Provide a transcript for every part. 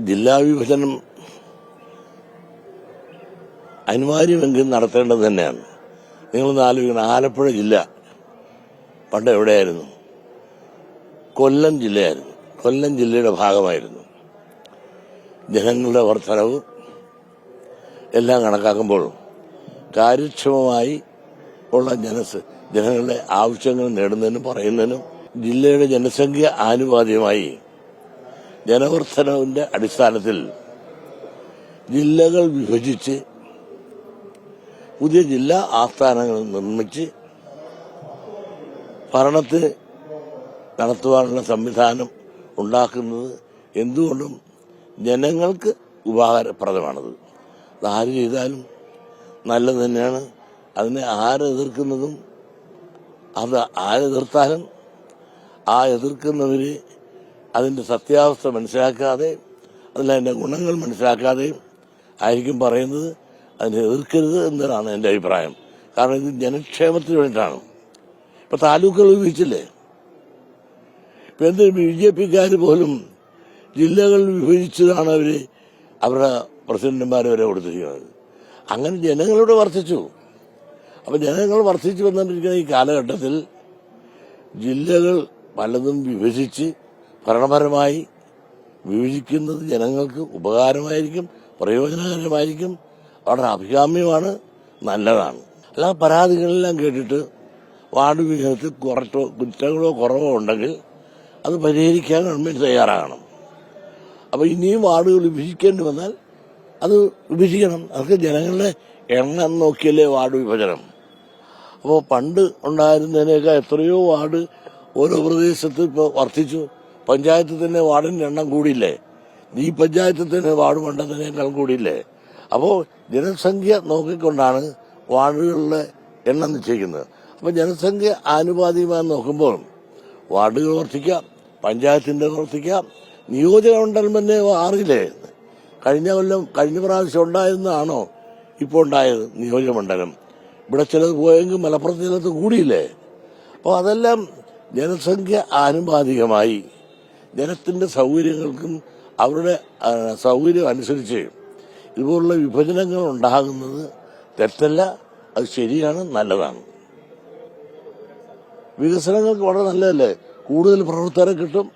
ജില്ലാ വിഭജനം അനിവാര്യമെങ്കിലും നടത്തേണ്ടത് തന്നെയാണ്. നിങ്ങളൊന്ന് ആലോചിക്കണം. ആലപ്പുഴ ജില്ല പണ്ട് എവിടെയായിരുന്നു? കൊല്ലം ജില്ലയായിരുന്നു. കൊല്ലം ജില്ലയുടെ ഭാഗമായിരുന്നു. ജനങ്ങളുടെ വർധനവ് എല്ലാം കണക്കാക്കുമ്പോൾ കാര്യക്ഷമമായി ഉള്ള ജനസ് ജനങ്ങളുടെ ആവശ്യങ്ങൾ നേടുന്നതിനും പറയുന്നതിനും ജില്ലയുടെ ജനസംഖ്യ ആനുപാതികമായി ജനവർദ്ധനവിന്റെ അടിസ്ഥാനത്തിൽ ജില്ലകൾ വിഭജിച്ച് പുതിയ ജില്ലാ ആസ്ഥാനങ്ങൾ നിർമ്മിച്ച് ഭരണത്തെ നടത്തുവാനുള്ള സംവിധാനം ഉണ്ടാക്കുന്നത് എന്തുകൊണ്ടും ജനങ്ങൾക്ക് ഉപകാരപ്രദമാണത്. ആര് ചെയ്താലും നല്ലത് തന്നെയാണ്. അതിനെ ആരെതിർക്കുന്നതും അത് ആരെതിർത്താലും ആ എതിർക്കുന്നവര് അതിന്റെ സത്യാവസ്ഥ മനസ്സിലാക്കാതെ അതിലതിന്റെ ഗുണങ്ങൾ മനസ്സിലാക്കാതെയും ആയിരിക്കും പറയുന്നത്. അതിനെ എതിർക്കരുത് എന്നതാണ് എന്റെ അഭിപ്രായം. കാരണം ഇത് ജനക്ഷേമത്തിന് വേണ്ടിയിട്ടാണ്. ഇപ്പൊ താലൂക്കുകൾ വിഭജിച്ചില്ലേ ഇപ്പൊ എന്ത് ബി ജെ പിക്കാർ പോലും ജില്ലകൾ വിഭജിച്ചതാണ് അവർ അവരുടെ പ്രസിഡന്റുമാരെ വരെ കൊടുത്തിരിക്കുന്നത്. അങ്ങനെ ജനങ്ങളോട് വർദ്ധിച്ചു. അപ്പൊ ജനങ്ങൾ വർദ്ധിച്ചു വന്നിരിക്കുന്ന ഈ കാലഘട്ടത്തിൽ ജില്ലകൾ പലതും വിഭജിച്ച് ഭരണപരമായി വിഭജിക്കുന്നത് ജനങ്ങൾക്ക് ഉപകാരമായിരിക്കും പ്രയോജനകരമായിരിക്കും. വളരെ അഭികാമ്യമാണ് നല്ലതാണ്. അല്ലാതെ പരാതികളെല്ലാം കേട്ടിട്ട് വാർഡ് വികസനത്തിൽ കുറച്ചോ കുറ്റങ്ങളോ കുറവോ ഉണ്ടെങ്കിൽ അത് പരിഹരിക്കാൻ ഗവൺമെന്റ് തയ്യാറാകണം. അപ്പോൾ ഇനിയും വാർഡുകൾ വിഭജിക്കേണ്ടി വന്നാൽ അത് വിഭജിക്കണം. അതൊക്കെ ജനങ്ങളുടെ എണ്ണം നോക്കിയല്ലേ വാർഡ് വിഭജനം. അപ്പോൾ പണ്ട് ഉണ്ടായിരുന്നതിനേക്കാൾ എത്രയോ വാർഡ് ഓരോ പ്രദേശത്ത് ഇപ്പോൾ വർദ്ധിച്ചു. പഞ്ചായത്തിൽ തന്നെ വാർഡിന്റെ എണ്ണം കൂടിയില്ലേ? ഈ പഞ്ചായത്ത് തന്നെ വാർഡ് മണ്ഡലത്തിനേക്കാൾ കൂടിയില്ലേ? അപ്പോൾ ജനസംഖ്യ നോക്കിക്കൊണ്ടാണ് വാർഡുകളിലെ എണ്ണം നിശ്ചയിക്കുന്നത്. അപ്പോൾ ജനസംഖ്യ ആനുപാതികമായി നോക്കുമ്പോൾ വാർഡുകൾ വർദ്ധിക്കാം പഞ്ചായത്തിന്റെ വർദ്ധിക്കാം നിയോജക മണ്ഡലം തന്നെ ആറില്ലേ കഴിഞ്ഞ കൊല്ലം കഴിഞ്ഞ പ്രാവശ്യം ഉണ്ടായിരുന്നതാണോ? ഇപ്പോൾ ഉണ്ടായത് നിയോജക മണ്ഡലം. ഇവിടെ ചിലത് പോയെങ്കിൽ മലപ്പുറത്ത് ചിലത് കൂടിയില്ലേ? അപ്പോൾ അതെല്ലാം ജനസംഖ്യ ആനുപാതികമായി ജനത്തിന്റെ സൗകര്യങ്ങൾക്കും അവരുടെ സൗകര്യം അനുസരിച്ച് ഇതുപോലുള്ള വിഭജനങ്ങൾ ഉണ്ടാകുന്നത് തെറ്റല്ല അത് ശരിയാണ് നല്ലതാണ്. വികസനങ്ങൾക്ക് വളരെ നല്ലതല്ലേ? കൂടുതൽ പ്രവർത്തനം കിട്ടും.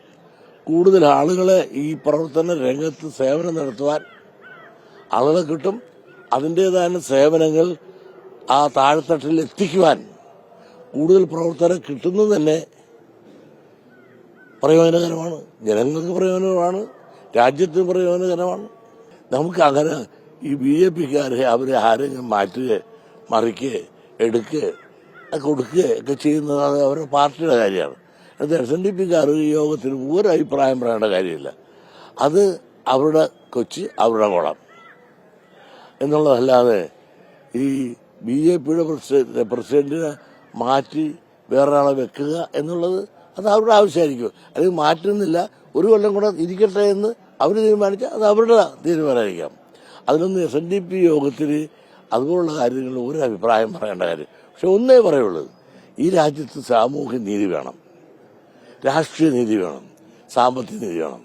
കൂടുതൽ ആളുകളെ ഈ പ്രവർത്തന രംഗത്ത് സേവനം നടത്തുവാൻ ആളുകളെ കിട്ടും. അതിന്റെതായ സേവനങ്ങൾ ആ താഴെത്തട്ടിൽ എത്തിക്കുവാൻ കൂടുതൽ പ്രവർത്തനം കിട്ടുന്നത് തന്നെ പ്രയോജനകരമാണ്. ജനങ്ങൾക്ക് പ്രയോജനകരമാണ് രാജ്യത്തിന് പ്രയോജനകരമാണ്. നമുക്ക് അങ്ങനെ ഈ ബി ജെ പിക്കാരെ അവരെ ആരെങ്കിലും മാറ്റുക മറിക്കുക എടുക്കുക കൊടുക്കുക ഒക്കെ ചെയ്യുന്നത് അവരുടെ പാർട്ടിയുടെ കാര്യമാണ്. അത് എസ് എൻ ഡി പിക്കാർ യോഗത്തിന് ഒരു അഭിപ്രായം പറയേണ്ട കാര്യമില്ല. അത് അവരുടെ കൊച്ചി അവരുടെ കുളം. എന്നുള്ളതല്ലാതെ ഈ ബി ജെ പിയുടെ പ്രസിഡന്റിനെ മാറ്റി വേറൊരാളെ വെക്കുക എന്നുള്ളത് അത് അവരുടെ ആവശ്യമായിരിക്കും. അല്ലെങ്കിൽ മാറ്റുന്നില്ല. ഒരു കൊല്ലം കൂടെ ഇരിക്കട്ടെ എന്ന് അവർ തീരുമാനിച്ചാൽ അത് അവരുടെ തീരുമാനമായിരിക്കാം. അതിനൊന്ന് എസ് എൻ ഡി പി യോഗത്തിൽ അതുപോലുള്ള കാര്യങ്ങളിൽ ഒരു അഭിപ്രായം പറയേണ്ട കാര്യം. പക്ഷെ ഒന്നേ പറയുള്ളൂ. ഈ രാജ്യത്ത് സാമൂഹ്യ നീതി വേണം. രാഷ്ട്രീയ നീതി വേണം. സാമ്പത്തിക നീതി വേണം.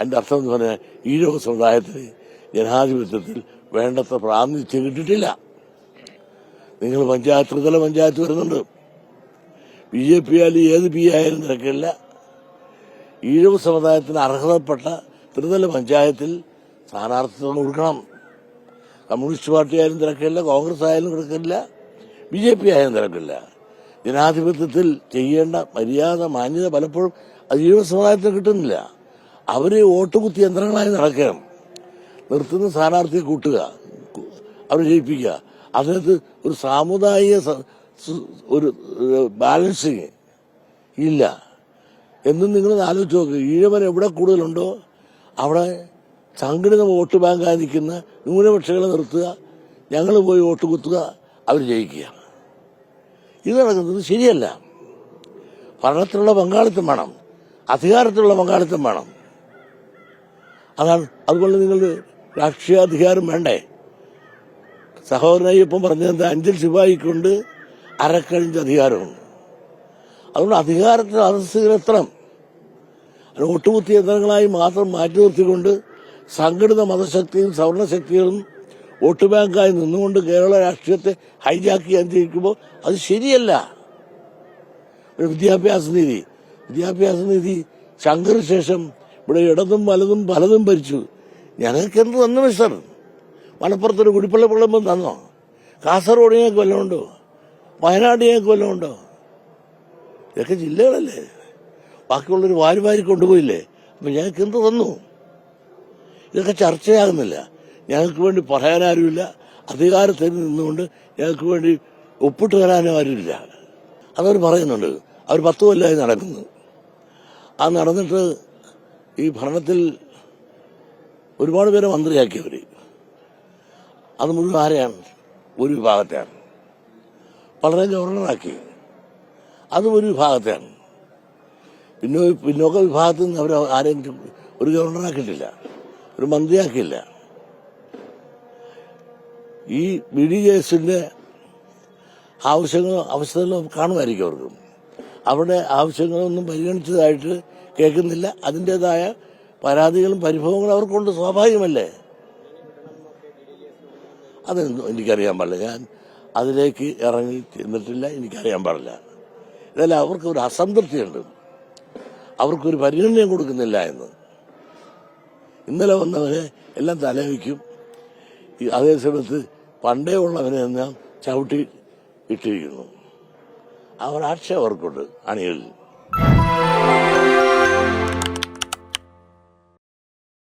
എന്റെ അർത്ഥം എന്ന് പറഞ്ഞാൽ ഈഴവ സമുദായത്തിന് ജനാധിപത്യത്തിൽ വേണ്ടത്ര പ്രാതിനിധ്യം കിട്ടിയിട്ടില്ല. നിങ്ങൾ പഞ്ചായത്ത് ത്രിതല പഞ്ചായത്ത് വരുന്നുണ്ട്. ബി ജെ പി ആയാലും ഏത് പി ആയാലും നിരക്കില്ല ഈഴവ സമുദായത്തിന് അർഹതപ്പെട്ട ത്രിതല പഞ്ചായത്തിൽ സ്ഥാനാർത്ഥിത്വം കൊടുക്കണം. കമ്മ്യൂണിസ്റ്റ് പാർട്ടി ആയാലും തിരക്കില്ല കോൺഗ്രസ് ആയാലും കിടക്കില്ല ബി ജെ പി ആയാലും തിരക്കില്ല ജനാധിപത്യത്തിൽ ചെയ്യേണ്ട മര്യാദ മാന്യത പലപ്പോഴും അത് ഈഴവ സമുദായത്തിന് കിട്ടുന്നില്ല. വോട്ട് കുത്തി യന്ത്രങ്ങളായി നടക്കണം. നിർത്തുന്ന സ്ഥാനാർത്ഥിയെ കൂട്ടുക അവരെ ജയിപ്പിക്കുക. അതിനകത്ത് ഒരു സാമുദായിക ഒരു ബാലൻസിങ് ഇല്ല. എന്നും നിങ്ങൾ ആലോചിച്ച് നോക്ക്. ഈഴവൻ എവിടെ കൂടുതലുണ്ടോ? അവിടെ സംഘടിത വോട്ട് ബാങ്കായി നിൽക്കുന്ന ന്യൂനപക്ഷങ്ങളെ നിർത്തുക ഞങ്ങൾ പോയി വോട്ട് കുത്തുക അവർ ജയിക്കുക. ഇത് നടക്കുന്നത് ശരിയല്ല. ഭരണത്തിലുള്ള പങ്കാളിത്തം വേണം. അധികാരത്തിലുള്ള പങ്കാളിത്തം വേണം. അതാണ് അതുകൊണ്ട് നിങ്ങൾ രാഷ്ട്രീയ അധികാരം വേണ്ടേ? സഹോദരനായി ഇപ്പം പറഞ്ഞത് അഞ്ചൽ ശിവായിക്കൊണ്ട് അരക്കഴിഞ്ച് അധികാരമുണ്ട്. അതുകൊണ്ട് അധികാരത്തിന് അധസ്ഥിരത്രം ഒട്ടുകുത്തി യന്ത്രങ്ങളായി മാത്രം മാറ്റി നിർത്തിക്കൊണ്ട് സംഘടിത മതശക്തിയും സവർണശക്തികളും വോട്ട് ബാങ്കായി നിന്നുകൊണ്ട് കേരള രാഷ്ട്രീയത്തെ ഹൈജാക്ക് ചെയ്യാൻ തിരിക്കുമ്പോൾ അത് ശരിയല്ല. ഒരു വിദ്യാഭ്യാസ നീതി. വിദ്യാഭ്യാസ നീതി ശങ്കറിന് ശേഷം ഇവിടെ ഇടതും വലതും പലതും ഭരിച്ചു. ഞങ്ങൾക്ക് എന്ത് തന്നു മിസ്റ്റർ? മലപ്പുറത്തൊരു കുടിപ്പള്ള തന്നോ കാസർഗോഡ് ഞങ്ങൾക്ക് വല്ലതും വയനാട് ഞങ്ങൾക്ക് വല്ലതും ഉണ്ടോ? ഇതൊക്കെ ജില്ലകളല്ലേ. ബാക്കിയുള്ളൊരു വാരി വാരി കൊണ്ടുപോയില്ലേ? അപ്പൊ ഞങ്ങൾക്ക് എന്ത് തന്നു? ഇതൊക്കെ ചർച്ചയാകുന്നില്ല. ഞങ്ങൾക്ക് വേണ്ടി പറയാനാരുമില്ല അധികാരത്തിൽ നിന്നുകൊണ്ട് ഞങ്ങൾക്ക് വേണ്ടി ഒപ്പിട്ട് തരാനും ആരുമില്ല. അതവർ പറയുന്നുണ്ട്. അവർ പത്ത് കൊല്ലമായി നടക്കുന്നു. ആ നടന്നിട്ട് ഈ ഭരണത്തിൽ ഒരുപാട് പേരെ മന്ത്രിയാക്കിയവർ അത് മുഴുവൻ ആരെയാണ്? ഒരു വിഭാഗത്തെയാണ്. വളരെ ഗവർണറാക്കി അതും ഒരു വിഭാഗത്തെയാണ്. പിന്നെ പിന്നോക്ക വിഭാഗത്തിൽ നിന്ന് അവർ ആരെയും ഒരു ഗവർണറാക്കിയിട്ടില്ല. ഒരു മന്ത്രിയാക്കിയില്ല. ഈ ബി ഡി ജെ എസിന്റെ ആവശ്യങ്ങളോ അവസ്ഥകളോ കാണുമായിരിക്കും അവർക്കും. അവരുടെ ആവശ്യങ്ങളൊന്നും പരിഗണിച്ചതായിട്ട് കേൾക്കുന്നില്ല. അതിന്റെതായ പരാതികളും പരിഭവങ്ങളും അവർക്കുണ്ട്. സ്വാഭാവികമല്ലേ? അതെന്തോ എനിക്കറിയാൻ പാടില്ല. ഞാൻ അതിലേക്ക് ഇറങ്ങി ചെന്നിട്ടില്ല എനിക്കറിയാൻ പാടില്ല. ഇതല്ല അവർക്ക് ഒരു അസംതൃപ്തിയുണ്ട്. അവർക്കൊരു പരിഗണനയും കൊടുക്കുന്നില്ല എന്ന്. ഇന്നലെ വന്നവരെ എല്ലാം തലവയ്ക്കും അതേസമയത്ത് അതേ സമയത്ത് പണ്ടേ ഉള്ളവനെ എല്ലാം ചവിട്ടി ഇട്ടിരിക്കുന്നു. അവർ ആക്ഷേപം അവർക്കുണ്ട് അണികളിൽ